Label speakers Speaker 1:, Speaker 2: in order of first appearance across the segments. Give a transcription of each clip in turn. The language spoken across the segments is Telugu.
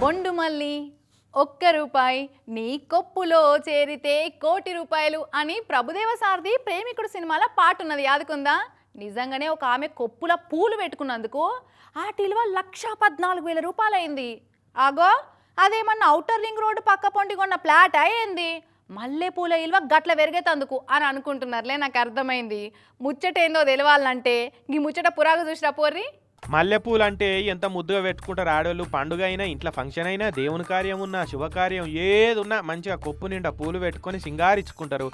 Speaker 1: బొండు మల్లి ఒక్క రూపాయి నీ కొప్పులో చేరితే కోటి రూపాయలు అని ప్రభుదేవ సారథి ప్రేమికుడు సినిమాలో పాట ఉన్నది. యాదుకుందా? నిజంగానే ఒక ఆమె కొప్పుల పూలు పెట్టుకున్నందుకు ఆ విలువ లక్ష పద్నాలుగు వేల రూపాయలైంది. ఆగో అదేమన్నా ఔటర్ రింగ్ రోడ్డు పక్క పొంటి కొన్న ప్లాట్ అయ్యింది మల్లెపూల ఇల్వ గట్ల పెరిగేతందుకు అని అనుకుంటున్నారులే నాకు అర్థమైంది. ముచ్చట ఏందో తెలవాలంటే ఈ ముచ్చట పురాగ చూసిరా పోర్రి?
Speaker 2: మల్లెపూలు అంటే ఎంత ముద్దుగా పెట్టుకుంటారు ఆడవాళ్ళు పండుగ అయినా ఇంట్లో ఫంక్షన్ అయినా దేవుని కార్యం ఉన్నా శుభకార్యం ఏది ఉన్నా మంచిగా కొప్పు నిండా పూలు పెట్టుకొని సింగారించుకుంటారు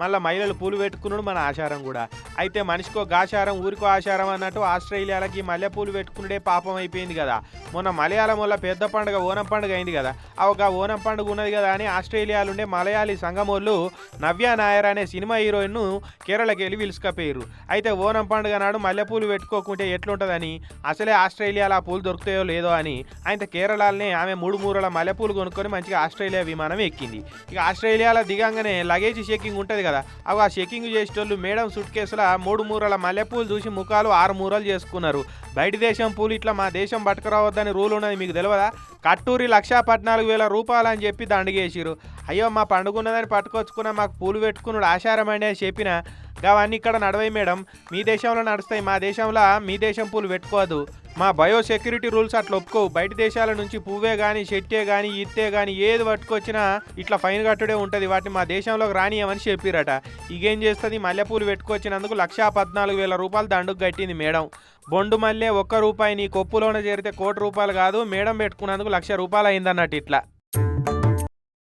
Speaker 2: మళ్ళీ మహిళలు పూలు పెట్టుకున్నాడు మన ఆచారం కూడా. అయితే మనిషికో గాచారం ఊరికో ఆచారం అన్నట్టు ఆస్ట్రేలియాలకి మల్లెపూలు పెట్టుకునే పాపం అయిపోయింది కదా. మొన్న మలయాళం వల్ల పెద్ద పండుగ ఓనం పండుగ అయింది కదా. ఒక ఓనం పండుగ ఉన్నది కదా అని ఆస్ట్రేలియాలో ఉండే మలయాళీ సంఘం వాళ్ళు నవ్య నాయర్ అనే సినిమా హీరోయిన్ను కేరళకి వెళ్ళి పిలుచుకపోయారు అయితే ఓనం పండుగ నాడు మల్లెపూలు పెట్టుకోకుంటే ఎట్లుంటుందని అసలే ఆస్ట్రేలియాలో ఆ పూలు దొరుకుతాయో లేదో అని ఆయన కేరళలోనే ఆమె మూడు మూరల మల్లెపూలు కొనుక్కొని మంచిగా ఆస్ట్రేలియా విమానం ఎక్కింది. ఇక ఆస్ట్రేలియాలో దిగంగానే లగేజ్ షేకింగ్ ఉంటుంది కదా అవి ఆ చెకింగ్ చేసేటోళ్ళు మేడం సూట్ కేసుల మూడు మూరల మల్లెపూలు చూసి ముఖాలు ఆరు మూరలు చేసుకున్నారు. బయట దేశం పూలు ఇట్లా మా దేశం పట్టుకురావద్దని రూల్ ఉన్నది మీకు తెలియదా కట్టూరి లక్షా పద్నాలుగు వేల రూపాయలు అని చెప్పి దండగేసిరు అయ్యో మా పండుగ ఉన్నదని పట్టుకొచ్చుకున్న మాకు పూలు పెట్టుకున్నాడు ఆశారం అని చెప్పిన అవన్నీ ఇక్కడ నడవై మేడం మీ దేశంలో నడుస్తాయి మా దేశంలో మీ దేశం పూలు పెట్టుకోదు మా బయో సెక్యూరిటీ రూల్స్ అట్లా ఒప్పుకోవు. బయట దేశాల నుంచి పువ్వే కానీ చెట్టే కానీ ఇత్తే కానీ ఏది పట్టుకొచ్చినా ఇట్లా ఫైన్ కట్టుడే ఉంటుంది. వాటిని మా దేశంలోకి రానియమని చెప్పిరట. ఇగేం చేస్తుంది? మల్లెపూలు పెట్టుకొచ్చినందుకు లక్షా పద్నాలుగు వేల రూపాయలు దండుకు కట్టింది మేడం. బొండు మల్లె ఒక్క రూపాయి నీ కొప్పులోనే చేరితే కోటి రూపాయలు కాదు మేడం పెట్టుకున్నందుకు లక్ష రూపాయలు అయిందన్నట్టు ఇట్లా.